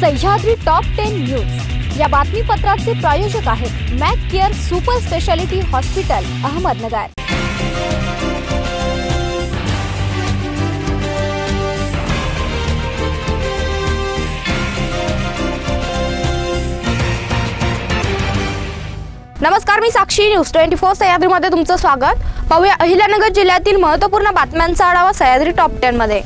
Sahyadri top ten news या बातमीपत्राचे प्रायोजक आहेत Mac care super speciality hospital Ahmednagar. नमस्कार मी साक्षी न्यूज ट्वेंटी फोर सह्याद्रीमध्ये तुमचं स्वागत. पाहूया अहिल्यानगर जिल्ह्यातील महत्त्वपूर्ण बातम्यांचा आढावा सह्याद्री टॉप टेन मध्ये.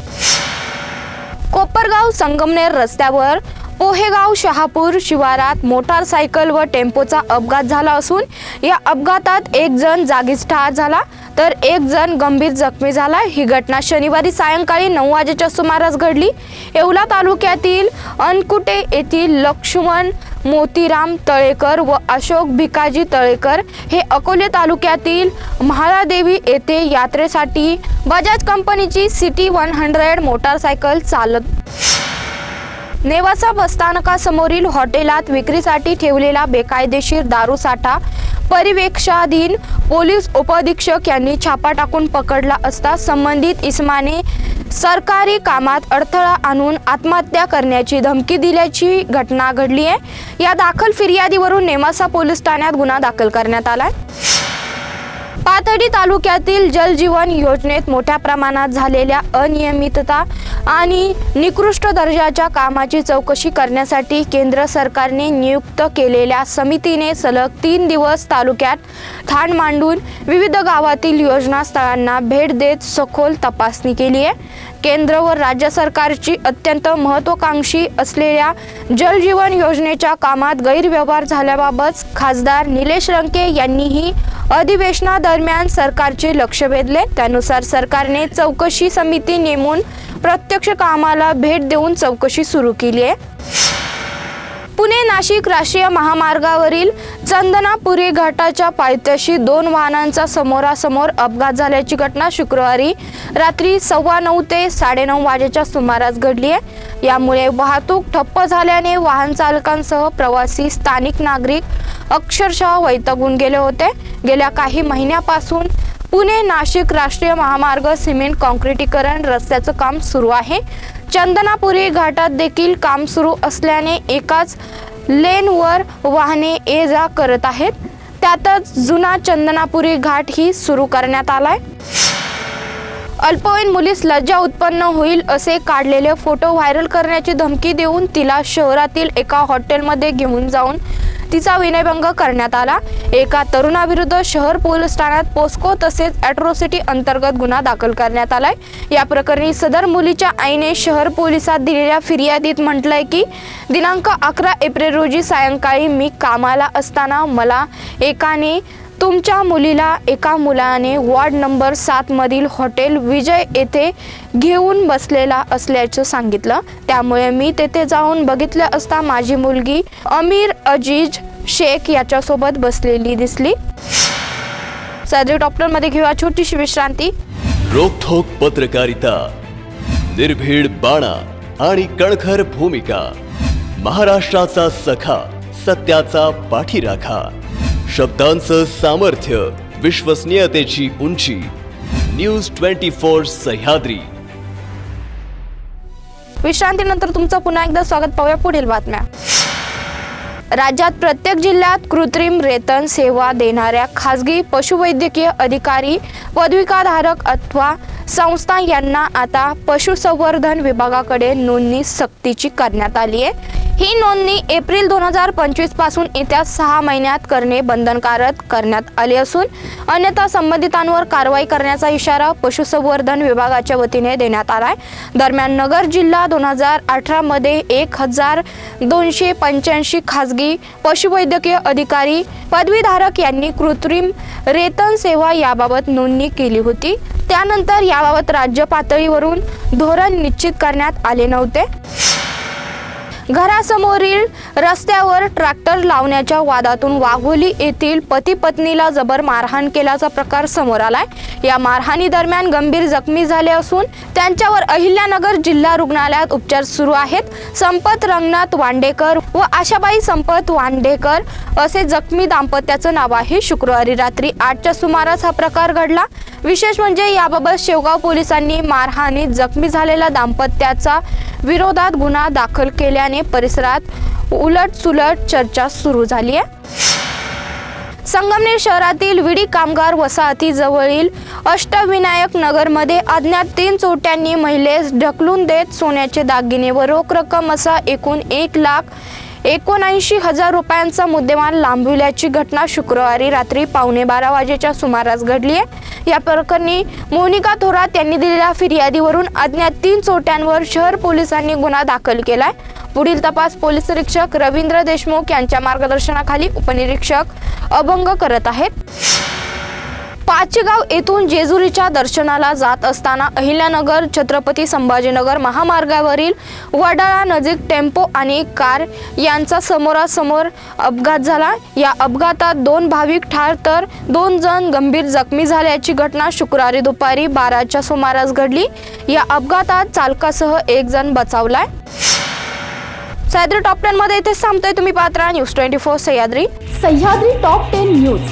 कोपरगाव संगमनेर रस्त्यावर पोहेगाव शहापूर शिवारात मोटारसायकल व टेम्पोचा अपघात झाला असून या अपघातात एक जण जागीच ठार झाला तर एक जण गंभीर जखमी झाला. ही घटना शनिवारी सायंकाळी नऊ वाजेच्या सुमारास घडली. येवला तालुक्यातील अनकुटे येथील लक्ष्मण मोतीराम तळेकर व अशोक भिकाजी तळेकर हे अकोले तालुक्यातील महाळादेवी येथे यात्रेसाठी बजाज कंपनीची सिटी वन हंड्रेड मोटारसायकल चालत नेवासा बसस्थानकासमोरील हॉटेलात विक्रीसाठी ठेवलेला बेकायदेशीर दारू साठा परिवेक्षाधीन पोलीस उपअधीक्षक यांनी छापा टाकून पकडला असता संबंधित इस्माने सरकारी कामात अडथळा आणून आत्महत्या करण्याची धमकी दिल्याची घटना घडली आहे. या दाखल फिर्यादीवरून नेवासा पोलीस ठाण्यात गुन्हा दाखल करण्यात आला पाथडी तालुक्यातील जलजीवन योजनेत मोठ्या प्रमाणात झालेल्या अनियमितता आणि निकृष्ट दर्जाच्या कामाची चौकशी करण्यासाठी केंद्र सरकारने नियुक्त केलेल्या समितीने सलग तीन दिवस तालुक्यात ठाण मांडून विविध गावातील योजना स्थळांना भेट देत सखोल तपासणी केली आहे. केंद्र व राज्य सरकारची अत्यंत महत्त्वाकांक्षी असलेल्या जलजीवन योजनेच्या कामात गैरव्यवहार झाल्याबाबत खासदार निलेश रंके यांनीही अधिवेशनादरम्यान सरकारचे लक्ष वेधले. त्यानुसार सरकारने चौकशी समिती नेमून प्रत्यक्ष कामाला भेट देऊन चौकशी सुरू केली आहे. पुणे नाशिक राष्ट्रीय महामार्गावरील चंदनापुरी घाटाच्या पायथ्याशी दोन वाहनांचा समोरासमोर अपघात झाल्याची घटना शुक्रवारी रात्री सव्वा नऊ ते साडेनऊ वाजेच्या सुमारास घडली आहे. यामुळे वाहतूक ठप्प झाल्याने वाहन चालकांसह प्रवासी स्थानिक नागरिक अक्षरशः वैतागून गेले होते. गेल्या काही महिन्यापासून पुणे नाशिक राष्ट्रीय महामार्ग सिमेंट कॉन्क्रिटीकरण रस्त्याचं काम सुरू आहे. चंदनापुरी घाटात देखील काम सुरू असल्याने एकाच लेनवर वाहने ये जा करत आहेत. त्यातच जुना चंदनापुरी घाट ही सुरू करण्यात आलाय. अल्पवयीन मुलीस लज्जा उत्पन्न होईल असे काढलेले फोटो व्हायरल करण्याची धमकी देऊन तिला शहरातील एका हॉटेलमध्ये घेऊन जाऊन तिचा विनयभंग करण्यात आला. एका तरुणाविरुद्ध शहर पोलीस ठाण्यात पोस्को तसेच अॅट्रोसिटी अंतर्गत गुन्हा दाखल करण्यात आलाय. या प्रकरणी सदर मुलीच्या आईने शहर पोलिसात दिलेल्या फिर्यादीत म्हटलंय की दिनांक अकरा एप्रिल रोजी सायंकाळी मी कामाला असताना मला एकाने तुमच्या मुलीला एका मुलाने वॉर्ड नंबर सातमधील हॉटेल विजय येथे घेऊन बसलेला असल्याचं सांगितलं. त्यामुळे मी तेथे जाऊन बघितलं असता माझी मुलगी अमीर अजीज शेख याच्यासोबत बसलेली दिसली. सदरी डॉक्टरमध्ये घेऊया छोटीशी विश्रांती. रोखोक पत्रकारिता निर्भीड बाणा आणि कणखर भूमिका महाराष्ट्राचा सखा सत्याचा पाठीराखा. शब्दांचं सामर्थ्य विश्वसनीयतेची उंची. News twenty four Sahyadri. विश्रांतीनंतर तुमचं पुन्हा एकदा स्वागत. पाहूया पुढील बातम्या. राज्यात प्रत्येक जिल्ह्यात कृत्रिम रेतन सेवा देणाऱ्या खासगी पशुवैद्यकीय अधिकारी पदविकाधारक अथवा संस्था यांना आता पशुसंवर्धन विभागाकडे नोंदणी सक्तीची करण्यात आली आहे ही नोंदणी एप्रिल दोन हजार पंचवीसपासून येत्या सहा महिन्यात करणे बंधनकारक करण्यात आले असून अन्यथा संबंधितांवर कारवाई करण्याचा इशारा पशुसंवर्धन विभागाच्या वतीने देण्यात आलाय. दरम्यान नगर जिल्हा दोन हजार अठरामध्ये एक हजार दोनशे पंच्याऐंशी खासगी पशुवैद्यकीय अधिकारी पदवीधारक यांनी कृत्रिम रेतन सेवा याबाबत नोंदणी केली होती. त्यानंतर याबाबत राज्य पातळीवरून धोरण निश्चित करण्यात आले नव्हते. घरासमोरील रस्त्यावर ट्रॅक्टर लावण्याच्या वादातून वाघोली येथील पती पत्नीला जबर मारहाण केल्याचा प्रकार समोर आलाय. या मारहाणी दरम्यान गंभीर जखमी झाले असून त्यांच्यावर अहिल्यानगर जिल्हा रुग्णालयात उपचार सुरू आहेत. संपत रंगनाथ वांडेकर व आशाबाई संपत वांडेकर असे जखमी दाम्पत्याचं नाव आहे. शुक्रवारी रात्री आठच्या सुमारास हा प्रकार घडला. विशेष म्हणजे याबाबत शेवगाव पोलिसांनी मारहाणीत जखमी झालेल्या दाम्पत्याचा विरोधात गुन्हा दाखल केल्याने परिसरात उलट सुलट चर्चा सुरू झाली आहे. संगमनेर शहरातील विडी कामगार वसाहतीजवळील अष्टविनायक नगरमध्ये अज्ञात तीन चोट्यांनी महिलेस ढकलून देत सोन्याचे दागिने व रोख रक्कम असा एकूण एक लाख एकोणऐंशी हजार रुपयांचा मुद्देमाल लांबविल्याची घटना शुक्रवारी रात्री पावणे बारा वाजेच्या सुमारास घडली आहे. या प्रकरणी मोनिका थोरात यांनी दिलेल्या फिर्यादीवरून अज्ञात तीन चोट्यांवर शहर पोलिसांनी गुन्हा दाखल केलाय. पुढील तपास पोलीस निरीक्षक रवींद्र देशमुख यांच्या मार्गदर्शनाखाली उपनिरीक्षक अभंग करत आहेत. पाचेगाव येथून जेजुरीच्या दर्शनाला जात असताना अहिल्यानगर छत्रपती संभाजीनगर महामार्गावरील वडाळा नजीक टेम्पो आणि कार यांचा समोरासमोर अपघात झाला. या अपघातात दोन भाविक ठार तर दोन जण गंभीर जखमी झाल्याची घटना शुक्रवारी दुपारी बाराच्या सुमारास घडली. या अपघातात चालकासह एक जण बचावलाय. सह्याद्री टॉप टेन मध्ये इथेच थांबतोय तुम्ही Patra news twenty four Sahyadri. Sahyadri top ten news.